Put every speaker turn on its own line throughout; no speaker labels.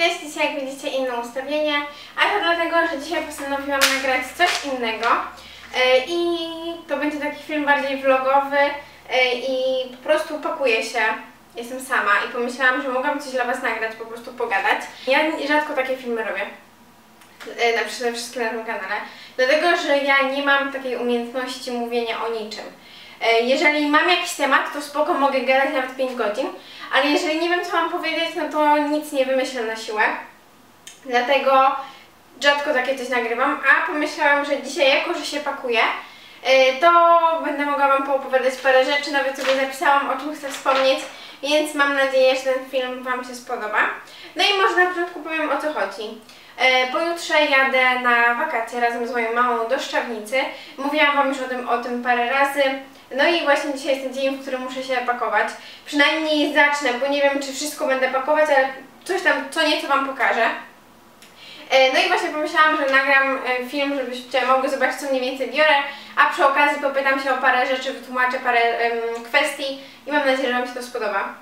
Cześć, dzisiaj jak widzicie inne ustawienie, a to dlatego, że dzisiaj postanowiłam nagrać coś innego E, i to będzie taki film bardziej vlogowy e, i po prostu pakuję się, jestem sama i pomyślałam, że mogłam coś dla Was nagrać, po prostu pogadać. Ja rzadko takie filmy robię, e, na przede wszystkim na tym kanale, dlatego, że ja nie mam takiej umiejętności mówienia o niczym. Jeżeli mam jakiś temat, to spoko mogę gadać nawet 5 godzin, ale jeżeli nie wiem co mam powiedzieć, no to nic nie wymyślę na siłę. Dlatego rzadko takie coś nagrywam, a pomyślałam, że dzisiaj jako, że się pakuję, e, to będę mogła Wam poopowiadać parę rzeczy, nawet sobie zapisałam o czym chcę wspomnieć, więc mam nadzieję, że ten film Wam się spodoba. No i może na początku powiem o co chodzi. E, Pojutrze jadę na wakacje razem z moją mamą do Szczawnicy. Mówiłam Wam już o tym, o tym parę razy. No i właśnie dzisiaj jest ten dzień, w którym muszę się pakować. Przynajmniej zacznę, bo nie wiem, czy wszystko będę pakować, ale coś tam, co nieco Wam pokażę. E, No i właśnie pomyślałam, że nagram e, film, żebyście mogli zobaczyć, co mniej więcej biorę, a przy okazji popytam się o parę rzeczy, wytłumaczę parę em, kwestii i mam nadzieję, że Wam się to spodoba.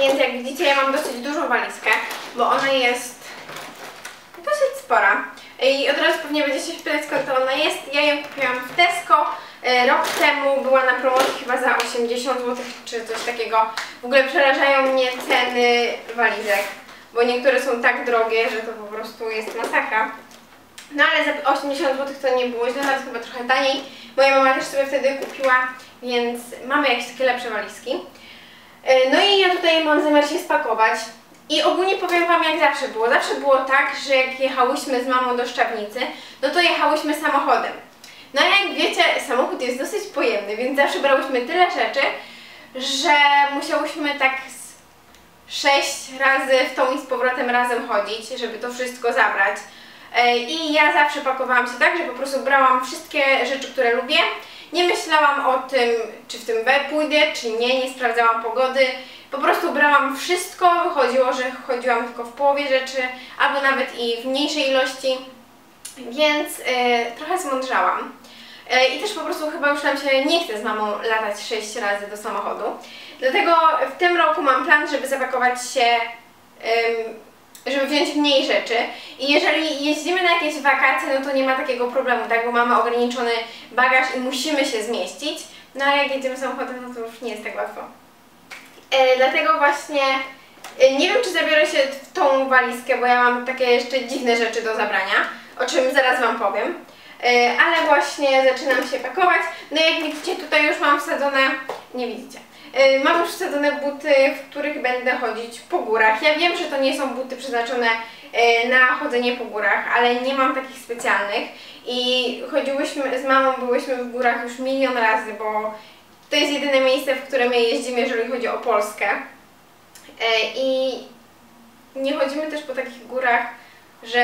Więc jak widzicie, ja mam dosyć dużą walizkę, bo ona jest dosyć spora. I od razu pewnie będziecie się pytać skąd to ona jest. Ja ją kupiłam w Tesco. E, Rok temu była na promocji chyba za 80 zł czy coś takiego. W ogóle przerażają mnie ceny walizek, bo niektóre są tak drogie, że to po prostu jest masakra. No ale za 80 zł to nie było źle, nawet chyba trochę taniej. Moja mama też sobie wtedy kupiła, więc mamy jakieś takie lepsze walizki. E, No i ja tutaj mam zamiar się spakować. I ogólnie powiem Wam jak zawsze było. Zawsze było tak, że jak jechałyśmy z mamą do Szczawnicy, no to jechałyśmy samochodem. No a jak wiecie, samochód jest dosyć pojemny, więc zawsze brałyśmy tyle rzeczy, że musiałyśmy tak sześć razy w tą i z powrotem razem chodzić, żeby to wszystko zabrać. E, I ja zawsze pakowałam się tak, że po prostu brałam wszystkie rzeczy, które lubię. Nie myślałam o tym, czy w tym we pójdę, czy nie, nie sprawdzałam pogody. Po prostu brałam wszystko, wychodziło, że chodziłam tylko w połowie rzeczy, albo nawet i w mniejszej ilości, więc e, trochę zmądrzałam. E, I też po prostu chyba już nam się nie chce z mamą latać 6 razy do samochodu. Dlatego w tym roku mam plan, żeby zapakować się, żeby wziąć mniej rzeczy. I jeżeli jeździmy na jakieś wakacje, no to nie ma takiego problemu, tak? Bo mamy ograniczony bagaż i musimy się zmieścić. No a jak jedziemy samochodem, no to już nie jest tak łatwo. E, dlatego właśnie e, nie wiem, czy zabiorę się w tą walizkę, bo ja mam takie jeszcze dziwne rzeczy do zabrania, o czym zaraz Wam powiem. E, ale właśnie zaczynam się pakować. No jak widzicie, tutaj już mam wsadzone, nie widzicie, mam już wsadzone buty, w których będę chodzić po górach. Ja wiem, że to nie są buty przeznaczone na chodzenie po górach, ale nie mam takich specjalnych. I chodziłyśmy z mamą, byłyśmy w górach już milion razy, bo to jest jedyne miejsce, w które my jeździmy, jeżeli chodzi o Polskę. E, I nie chodzimy też po takich górach, że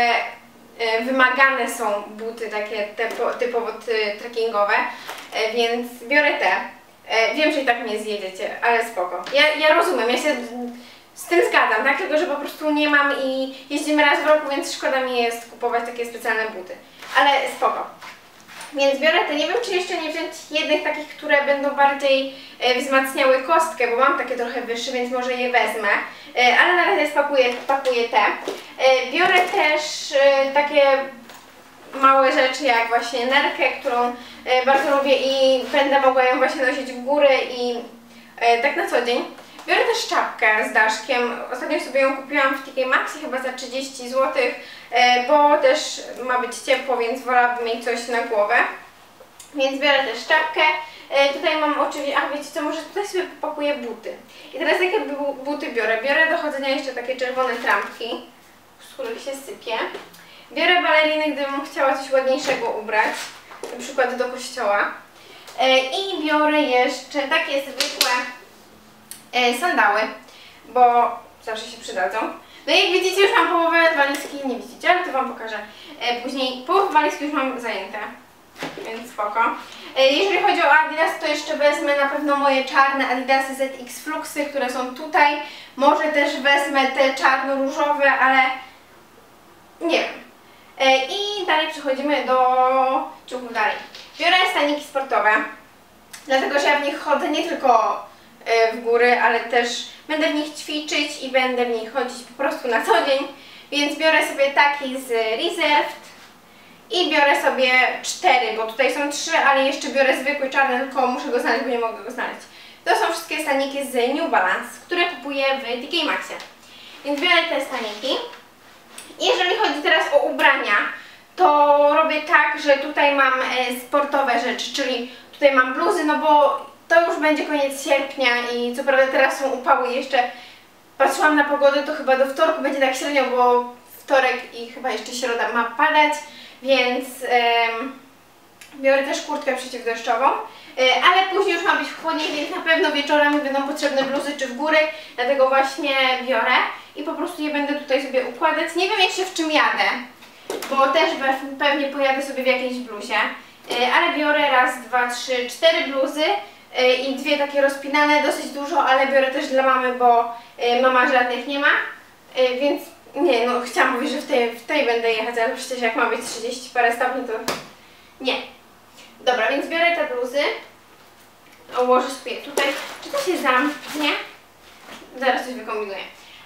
e, wymagane są buty takie typo, typowo ty- trekkingowe, e, więc biorę te. Wiem, że i tak mnie zjedziecie, ale spoko. Ja, ja rozumiem, ja się z tym zgadzam, tak? Tylko, że po prostu nie mam i jeździmy raz w roku, więc szkoda mi jest kupować takie specjalne buty. Ale spoko. Więc biorę te, nie wiem czy jeszcze nie wziąć jednych takich, które będą bardziej e, wzmacniały kostkę, bo mam takie trochę wyższe, więc może je wezmę. E, ale na razie spakuję, pakuję te. E, biorę też takie małe rzeczy jak właśnie nerkę, którą bardzo lubię i będę mogła ją właśnie nosić w górę i tak na co dzień. Biorę też czapkę z daszkiem. Ostatnio sobie ją kupiłam w TK Maxi chyba za 30 zł, bo też ma być ciepło, więc wolałabym mieć coś na głowę. Więc biorę też czapkę. E, tutaj mam oczywiście, a wiecie co, może tutaj sobie popakuję buty. I teraz jakie bu- buty biorę? Biorę do chodzenia jeszcze takie czerwone trampki, z których się sypie. Biorę baleriny, gdybym chciała coś ładniejszego ubrać, na przykład do kościoła. E, I biorę jeszcze takie zwykłe e, sandały, bo zawsze się przydadzą. No i jak widzicie, już mam połowę walizki, nie widzicie, ale to Wam pokażę później. Połowę walizki już mam zajęte, więc spoko. E, jeżeli chodzi o Adidas, to jeszcze wezmę na pewno moje czarne Adidasy ZX Fluxy, które są tutaj. Może też wezmę te czarno-różowe, ale nie wiem. E, I dalej przechodzimy do ciuchów dalej. Biorę staniki sportowe, dlatego że ja w nich chodzę nie tylko e, w góry, ale też będę w nich ćwiczyć i będę w nich chodzić po prostu na co dzień, więc biorę sobie taki z Reserved i biorę sobie cztery, bo tutaj są trzy, ale jeszcze biorę zwykły czarny, tylko muszę go znaleźć, bo nie mogę go znaleźć. To są wszystkie staniki z New Balance, które kupuję w TK Maxie. Więc biorę te staniki. Jeżeli chodzi teraz o ubrania, to robię tak, że tutaj mam e, sportowe rzeczy, czyli tutaj mam bluzy, no bo to już będzie koniec sierpnia i co prawda teraz są upały jeszcze patrzyłam na pogodę, to chyba do wtorku będzie tak średnio, bo wtorek i chyba jeszcze środa ma padać, więc biorę też kurtkę przeciwdeszczową, e, ale później już ma być chłodniej, więc na pewno wieczorami będą potrzebne bluzy czy w góry, dlatego właśnie biorę i po prostu je będę tutaj sobie układać. Nie wiem jeszcze w czym jadę, bo też pe- pewnie pojadę sobie w jakiejś bluzie, e, ale biorę raz, dwa, trzy, cztery bluzy e, i dwie takie rozpinane, dosyć dużo, ale biorę też dla mamy, bo mama żadnych nie ma, więc nie, no chciałam mówić, że w tej, w tej będę jechać, ale przecież jak ma być 30 parę stopni, to nie. Dobra, więc biorę te bluzy, ułożę sobie tutaj, czy to się zamknie? Zaraz coś wykombinuję.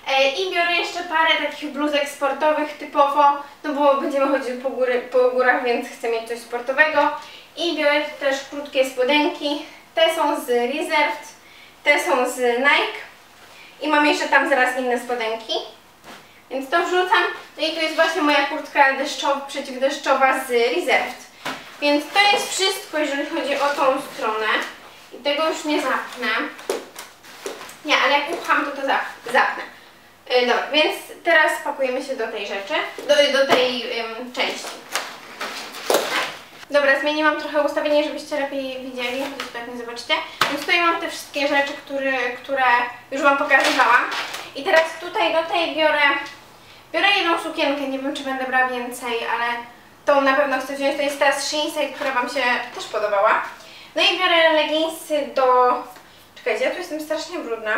E, I biorę jeszcze parę takich bluzek sportowych typowo, no bo będziemy chodzić po, góry, po górach, więc chcę mieć coś sportowego. I biorę też krótkie spodenki. Te są z Reserved, te są z Nike. I mam jeszcze tam zaraz inne spodenki. Więc to wrzucam. No i tu jest właśnie moja kurtka deszczowa, przeciwdeszczowa z Reserved. Więc to jest wszystko, jeżeli chodzi o tą stronę. I tego już nie zapnę. Nie, ale jak upcham, to to zap- zapnę. Yy, dobra, więc teraz pakujemy się do tej rzeczy, do, do tej części. Dobra, zmieniłam trochę ustawienie, żebyście lepiej widzieli, chociaż tak nie zobaczycie. Więc tutaj mam te wszystkie rzeczy, które już Wam pokazywałam. I teraz tutaj do tej biorę, biorę jedną sukienkę, nie wiem czy będę brała więcej, ale tą na pewno chcę wziąć. To jest ta z Shein która Wam się też podobała. No i biorę leginsy do... Czekajcie, ja tu jestem strasznie brudna.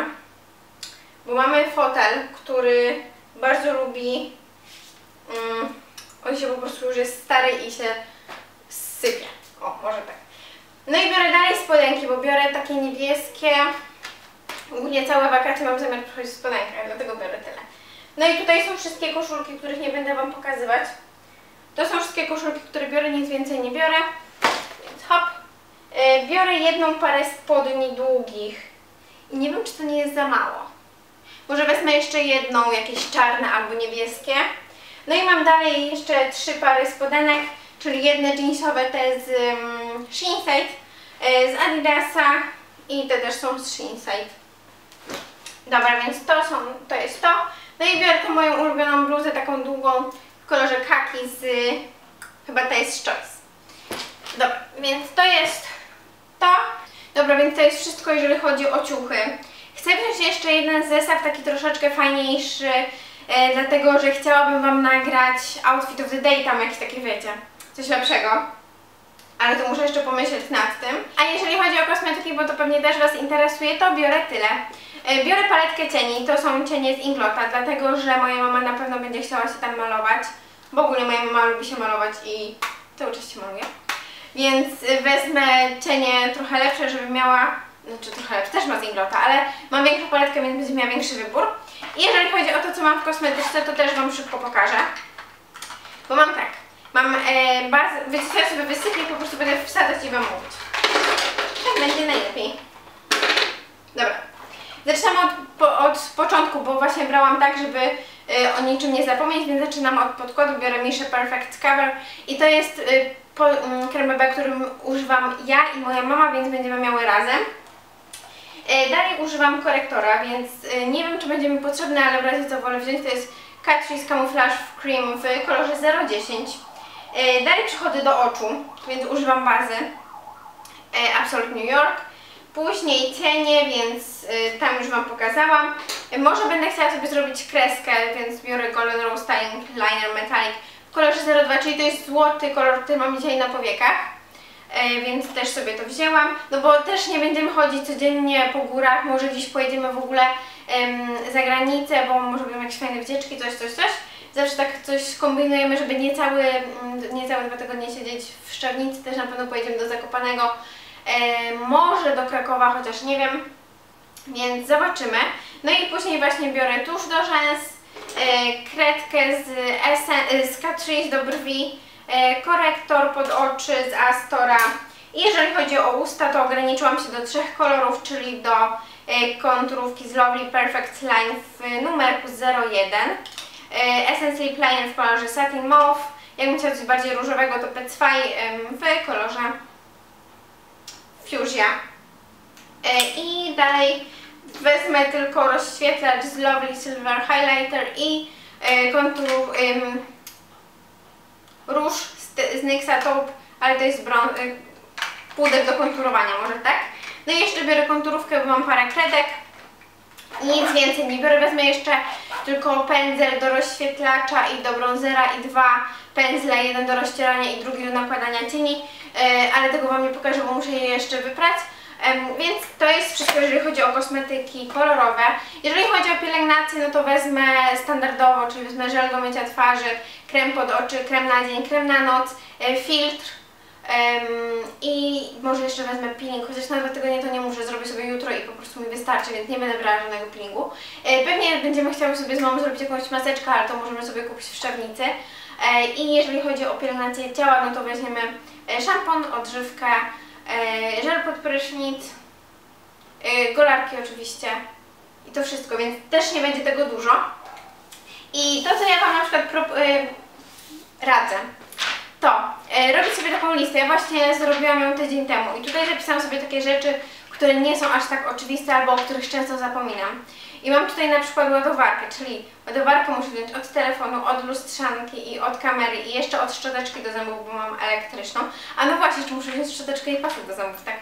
Bo mamy fotel, który bardzo lubi. Mm, on się po prostu już jest stary i się sypie. O, może tak. No i biorę dalej spodenki, bo biorę takie niebieskie. Ogólnie całe wakacje mam zamiar przychodzić w spodenkach, dlatego biorę tyle. No i tutaj są wszystkie koszulki, których nie będę Wam pokazywać. To są wszystkie koszulki, które biorę, nic więcej nie biorę. Więc hop. Yy, biorę jedną parę spodni długich. I nie wiem, czy to nie jest za mało. Może wezmę jeszcze jedną, jakieś czarne albo niebieskie. No i mam dalej jeszcze trzy pary spodenek, czyli jedne jeansowe, te z um, Shein e, z Adidasa i te też są z Shein Dobra, więc to są, to jest to. No i biorę tę moją ulubioną bluzę, taką długą w kolorze kaki z, chyba to jest Choice. Dobra, więc to jest to. Dobra, więc to jest wszystko, jeżeli chodzi o ciuchy. Chcę wziąć jeszcze jeden zestaw, taki troszeczkę fajniejszy, e, dlatego że chciałabym Wam nagrać outfit of the day, tam jakieś takie wiecie, coś lepszego. Ale to muszę jeszcze pomyśleć nad tym. A jeżeli chodzi o kosmetyki, bo to pewnie też Was interesuje, to biorę tyle. E, biorę paletkę cieni, to są cienie z Inglota, dlatego że moja mama na pewno będzie chciała się tam malować. W ogóle moja mama lubi się malować i cały czas się maluje. Więc y, wezmę cienie trochę lepsze, żeby miała, znaczy trochę lepsze, też ma z Inglota, ale mam większą paletkę, więc będzie miała większy wybór. I jeżeli chodzi o to, co mam w kosmetyczce, to też Wam szybko pokażę. Bo mam tak, mam e, bazę, wiecie co, ja sobie wysypię po prostu będę wsadzać i Wam mówić. Tak będzie najlepiej. Dobra. Zaczynam od, po, od początku, bo właśnie brałam tak, żeby y, o niczym nie zapomnieć, więc zaczynam od podkładu, biorę Misha Perfect Cover i to jest y, po, y, krem BB, którym używam ja i moja mama, więc będziemy miały razem. Y, dalej używam korektora, więc y, nie wiem, czy będzie mi potrzebny, ale w razie co wolę wziąć, to jest Catrice Camouflage Cream w kolorze 010. Y, dalej przechodzę do oczu, więc używam bazy Absolute New York. Później cienie, więc y, tam już Wam pokazałam. Może będę chciała sobie zrobić kreskę, więc biorę Golden Rose Styling Liner Metallic w kolorze 02, czyli to jest złoty kolor, który mam dzisiaj na powiekach. Y, więc też sobie to wzięłam, no bo też nie będziemy chodzić codziennie po górach, może gdzieś pojedziemy w ogóle za granicę, bo może będą jakieś fajne wycieczki, coś, coś, coś. Zawsze tak coś kombinujemy, żeby nie, cały, mm, nie całe dwa tygodnie siedzieć w Szczawnicy, też na pewno pojedziemy do Zakopanego. E, może do Krakowa, chociaż nie wiem. Więc zobaczymy. No i później właśnie biorę tusz do rzęs, e, kredkę z, Essen, e, z do brwi, korektor pod oczy z Astora. I jeżeli chodzi o usta, to ograniczyłam się do trzech kolorów, czyli do konturówki z Lovely Perfect Line w numerku 01, e, Essence Lip Liner w kolorze Satin Mauve, jakbym chciała coś bardziej różowego, to P2 em, w kolorze Fuchsia. E, I dalej wezmę tylko rozświetlacz z Lovely Silver Highlighter i e, kontur róż z, z NYXa Taupe, ale to jest brąz, e, puder do konturowania, może tak? No i jeszcze biorę konturówkę, bo mam parę kredek. Nic więcej nie biorę, wezmę jeszcze tylko pędzel do rozświetlacza i do bronzera i dwa pędzle, jeden do rozcierania i drugi do nakładania cieni, ale tego Wam nie pokażę, bo muszę je jeszcze wyprać. Więc to jest wszystko, jeżeli chodzi o kosmetyki kolorowe. Jeżeli chodzi o pielęgnację, no to wezmę standardowo, czyli wezmę żel do mycia twarzy, krem pod oczy, krem na dzień, krem na noc, e, filtr, I może jeszcze wezmę peeling, chociaż na dwa tygodnie to nie muszę, zrobię sobie jutro i po prostu mi wystarczy, więc nie będę brała żadnego peelingu. E, Pewnie będziemy chciały sobie z mamą zrobić jakąś maseczkę, ale to możemy sobie kupić w szczawnicy. E, I jeżeli chodzi o pielęgnację ciała, no to weźmiemy e, szampon, odżywkę, e, żel pod prysznic, e, golarki oczywiście i to wszystko, więc też nie będzie tego dużo. I to, co ja Wam na przykład e, radzę, to e, robić sobie taką listę. Ja właśnie zrobiłam ją tydzień temu i tutaj zapisałam sobie takie rzeczy, które nie są aż tak oczywiste albo o których często zapominam. I mam tutaj na przykład ładowarkę, czyli ładowarkę muszę wziąć od telefonu, od lustrzanki i od kamery i jeszcze od szczoteczki do zębów, bo mam elektryczną. A no właśnie, jeszcze muszę wziąć szczoteczkę i pasek do zębów, tak?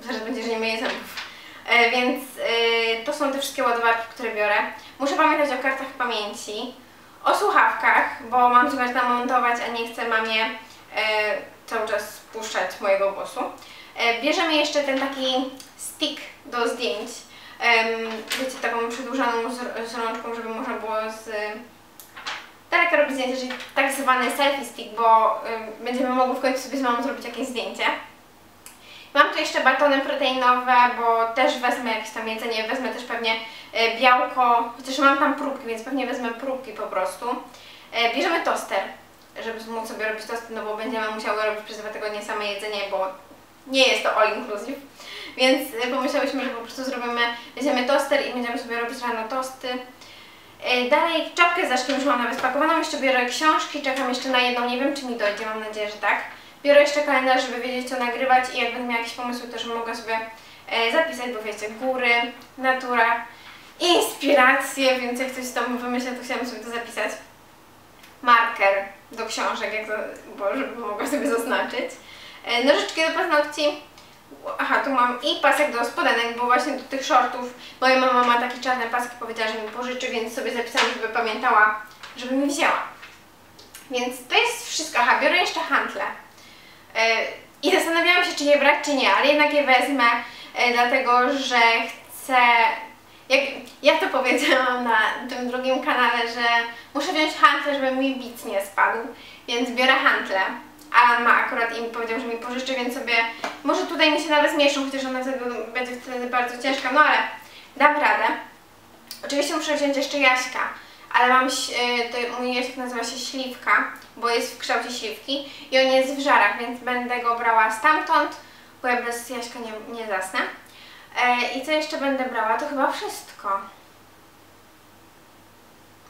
Zaraz będzie, że nie myję zębów. E, więc e, to są te wszystkie ładowarki, które biorę. Muszę pamiętać o kartach pamięci, o słuchawkach, bo mam zamiar tam montować, a nie chcę mamie e, cały czas puszczać mojego głosu. E, bierzemy jeszcze ten taki stick do zdjęć. Wiecie, taką przedłużaną z, z rączką, żeby można było z daleka robić zdjęcie, czyli tak zwany selfie stick, bo em, będziemy mogły w końcu sobie z mamą zrobić jakieś zdjęcie. Mam tu jeszcze batony proteinowe, bo też wezmę jakieś tam jedzenie, wezmę też pewnie e, białko, chociaż mam tam próbki, więc pewnie wezmę próbki po prostu. E, Bierzemy toster, żeby móc sobie robić tosty, no bo będziemy musiały robić przez dwa tygodnie same jedzenie, bo nie jest to all inclusive. Więc e, pomyślałyśmy, że po prostu zrobimy, weźmiemy toster i będziemy sobie robić rano tosty. E, Dalej czapkę z daszkiem już mam nawet spakowaną, jeszcze biorę książki, czekam jeszcze na jedną, nie wiem czy mi dojdzie, mam nadzieję, że tak. Biorę jeszcze kalendarz, żeby wiedzieć co nagrywać i jak będę miała jakieś pomysły, żebym mogła sobie e, zapisać, bo wiecie, góry, natura, inspiracje, więc jak coś tam wymyślę, to chciałam sobie to zapisać. Marker do książek, jak to, bo żeby mogła sobie zaznaczyć. Nożyczki do paznokci. Aha, tu mam i pasek do spodenek, bo właśnie do tych shortów moja mama ma taki czarny pasek powiedziała, że mi pożyczy, więc sobie zapisałam, żeby pamiętała, żeby mi wzięła. Więc to jest wszystko. Aha, biorę jeszcze hantle. E, I zastanawiałam się, czy je brać, czy nie, ale jednak je wezmę, e, dlatego że chcę. Jak, ja to powiedziałam na tym drugim kanale, że muszę wziąć hantle, żeby mi bic nie spadł, więc biorę hantle. Alan ma akurat i mi powiedział, że mi pożyczy, więc sobie może tutaj mi się nawet zmieszczą, chociaż ona wtedy będzie wtedy bardzo ciężka, no ale dam radę. Oczywiście muszę wziąć jeszcze Jaśka, ale mam, y, to mój Jaśek nazywa się Śliwka, bo jest w kształcie śliwki i on jest w żarach, więc będę go brała stamtąd, bo ja bez Jaśka nie, nie zasnę. E, I co jeszcze będę brała? To chyba wszystko.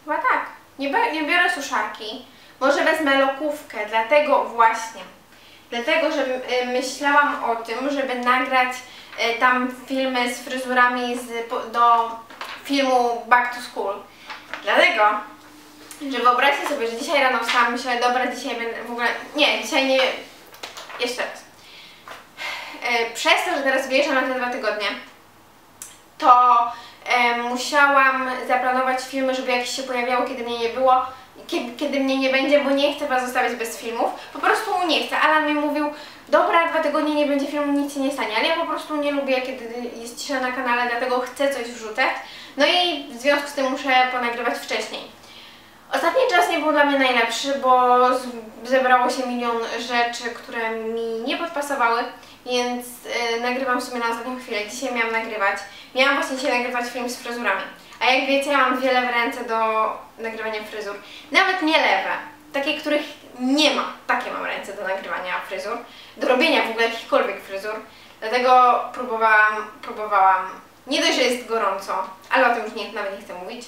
Chyba tak. Nie, nie biorę suszarki. Może wezmę lokówkę, dlatego właśnie. Dlatego, że y, myślałam o tym, żeby nagrać y, tam filmy z fryzurami z, do filmu Back to School. Dlatego, że wyobraźcie sobie, że dzisiaj rano wstałam, myślę, dobra, dzisiaj będę w ogóle... Nie, dzisiaj nie... Jeszcze raz. E, Przez to, że teraz wyjeżdżam na te dwa tygodnie, to musiałam zaplanować filmy, żeby jakieś się pojawiało, kiedy mnie nie było, kiedy, kiedy mnie nie będzie, bo nie chcę Was zostawić bez filmów. Po prostu nie chcę. Alan mi mówił, dobra, dwa tygodnie nie będzie filmu, nic się nie stanie, ale ja po prostu nie lubię, kiedy jest cisza na kanale, dlatego chcę coś wrzucać. No i w związku z tym muszę ponagrywać wcześniej. Ostatni czas nie był dla mnie najlepszy, bo zebrało się milion rzeczy, które mi nie podpasowały, więc y, nagrywam sobie na ostatnią chwilę. Dzisiaj miałam nagrywać. Miałam właśnie dzisiaj nagrywać film z fryzurami. A jak wiecie, ja mam wiele w ręce do nagrywania fryzur. Nawet nie lewe. Takie, których nie ma. Takie mam ręce do nagrywania fryzur. Do robienia w ogóle jakichkolwiek fryzur. Dlatego próbowałam, próbowałam. Nie dość, że jest gorąco, ale o tym już nie, nawet nie chcę mówić.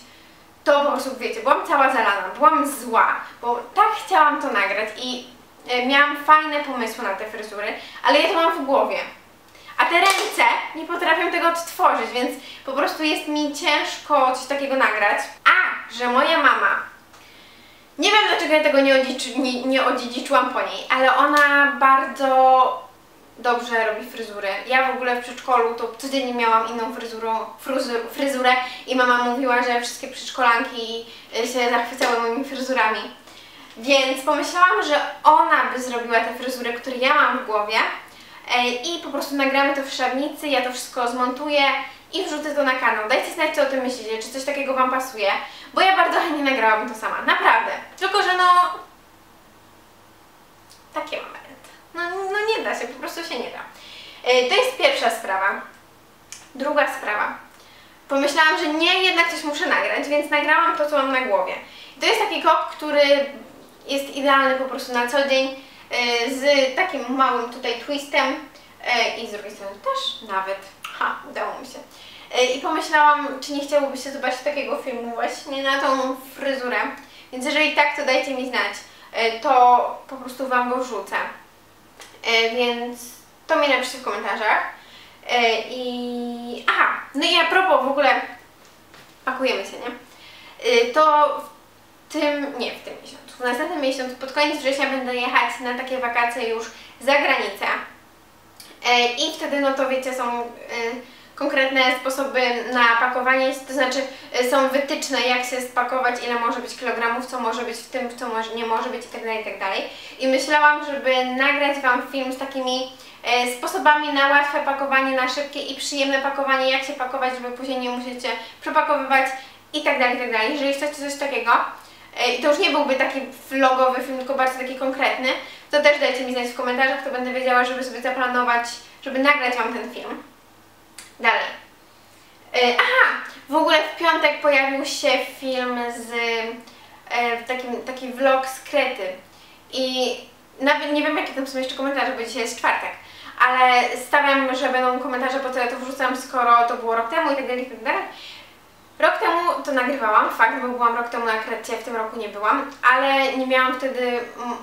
To po prostu, wiecie, byłam cała zalana, byłam zła, bo tak chciałam to nagrać i e, miałam fajne pomysły na te fryzury, ale ja to mam w głowie. A te ręce nie potrafią tego odtworzyć, więc po prostu jest mi ciężko coś takiego nagrać. A, że moja mama, nie wiem dlaczego ja tego nie, odziedziczy, nie, nie odziedziczyłam po niej, ale ona bardzo dobrze robi fryzury. Ja w ogóle w przedszkolu to codziennie miałam inną fryzurą, fryzur, fryzurę i mama mówiła, że wszystkie przedszkolanki y, się zachwycały moimi fryzurami. Więc pomyślałam, że ona by zrobiła te fryzury, które ja mam w głowie i po prostu nagramy to w szawnicy, ja to wszystko zmontuję i wrzucę to na kanał. Dajcie znać, co o tym myślicie, czy coś takiego Wam pasuje, bo ja bardzo chętnie nagrałabym to sama, naprawdę. Tylko, że no... Takie ręce. No, no nie da się, po prostu się nie da. E, To jest pierwsza sprawa. Druga sprawa. Pomyślałam, że nie, jednak coś muszę nagrać, więc nagrałam to, co mam na głowie. To jest taki kop, który jest idealny po prostu na co dzień, e, z takim małym tutaj twistem e, i z drugiej strony też nawet. Ha, udało mi się. E, I pomyślałam, czy nie chciałobyście zobaczyć takiego filmu właśnie na tą fryzurę. Więc jeżeli tak, to dajcie mi znać. E, To po prostu Wam go wrzucę. E, więc to mi napiszcie w komentarzach. E, I aha, no i a propos w ogóle pakujemy się, nie? E, to w tym, nie w tym miesiącu, w następnym miesiącu, pod koniec września będę jechać na takie wakacje już za granicę. E, I wtedy, no to wiecie, są e, konkretne sposoby na pakowanie, to znaczy e, są wytyczne, jak się spakować, ile może być kilogramów, co może być w tym, co może, nie może być itd., itd. I myślałam, żeby nagrać Wam film z takimi sposobami na łatwe pakowanie, na szybkie i przyjemne pakowanie, jak się pakować, żeby później nie musicie przepakowywać itd., itd. Jeżeli chcecie coś takiego, i to już nie byłby taki vlogowy film, tylko bardziej taki konkretny, to też dajcie mi znać w komentarzach, to będę wiedziała, żeby sobie zaplanować, żeby nagrać Wam ten film. Dalej. E, aha, w ogóle w piątek pojawił się film z e, takim, taki vlog z Krety i nawet nie wiem jakie tam są jeszcze komentarze, bo dzisiaj jest czwartek, ale stawiam, że będą komentarze, po co ja to wrzucam, skoro to było rok temu i tak dalej, i tak dalej. Rok temu to nagrywałam, fakt, bo byłam rok temu na Krecie, w tym roku nie byłam, ale nie miałam wtedy mm,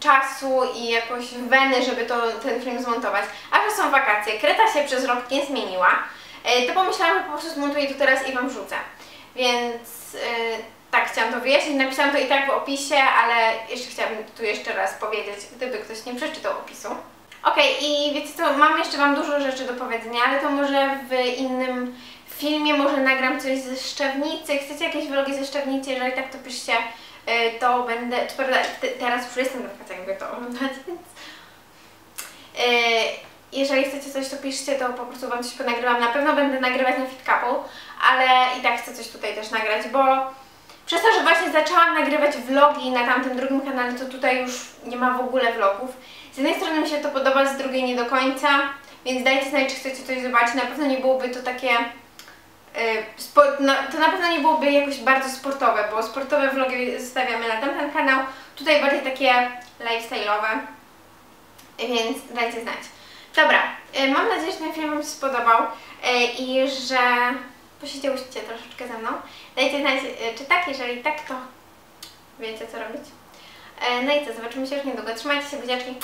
czasu i jakoś weny, żeby to, ten film zmontować. A że są wakacje, Kreta się przez rok nie zmieniła, e, to pomyślałam, że po prostu zmontuję to teraz i Wam wrzucę. Więc e, tak, chciałam to wyjaśnić, napisałam to i tak w opisie, ale jeszcze chciałabym tu jeszcze raz powiedzieć, gdyby ktoś nie przeczytał opisu. Okej, i wiecie co, mam jeszcze Wam dużo rzeczy do powiedzenia, ale to może w innym filmie, może nagram coś ze Szczawnicy. Chcecie jakieś vlogi ze Szczawnicy? Jeżeli tak, to piszcie, y, to będę, co prawda te- teraz już jestem na wakacjach, jakby to oglądać, więc... y, Jeżeli chcecie coś, to piszcie, to po prostu Wam coś ponagrywam. Na pewno będę nagrywać na Fit Couple, ale i tak chcę coś tutaj też nagrać, bo przez to, że właśnie zaczęłam nagrywać vlogi na tamtym drugim kanale, to tutaj już nie ma w ogóle vlogów. Z jednej strony mi się to podoba, z drugiej nie do końca, więc dajcie znać, czy chcecie coś zobaczyć. Na pewno nie byłoby to takie... Spo, no, to na pewno nie byłoby jakoś bardzo sportowe, bo sportowe vlogi zostawiamy na tamten kanał. Tutaj bardziej takie lifestyle'owe, więc dajcie znać. Dobra, y, mam nadzieję, że ten film Wam się spodobał y, i że posiedziałyście troszeczkę ze mną. Dajcie znać, czy tak, jeżeli tak, to wiecie co robić. E, No i co, zobaczymy się już niedługo. Trzymajcie się, buziaczki.